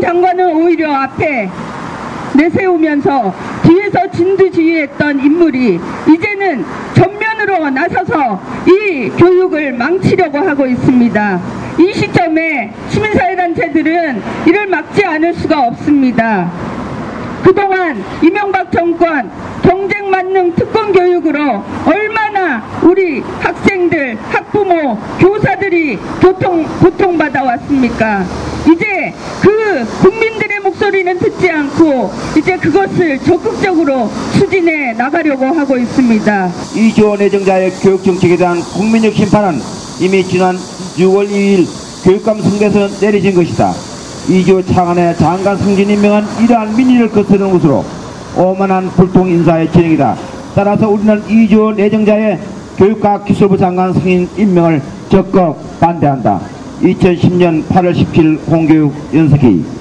장관은 오히려 앞에 내세우면서 뒤에서 진두지휘했던 인물이 이제는 전면으로 나서서 이 교육을 망치려고 하고 있습니다. 이 시점에 시민사회단체들은 이를 막지 않을 수가 없습니다. 그동안 이명박 정권 경쟁 만능 특권 교육으로 얼마나 우리 학생들, 학부모, 교사들이 교통, 고통받아 왔습니까? 이제 그 국민들의 목소리는 듣지 않고 이제 그것을 적극적으로 추진해 나가려고 하고 있습니다. 이주호 내정자의 교육 정책에 대한 국민적 심판은 이미 지난 6월 2일 교육감 선거에서 내려진 것이다. 이주호 차관의 장관 승진 임명은 이러한 민의를 거스르는 것으로 오만한 불통 인사의 진행이다. 따라서 우리는 이주호 내정자의 교육과 기술부 장관 승인 임명을 적극 반대한다. 2010년 8월 17일 공교육 연석회의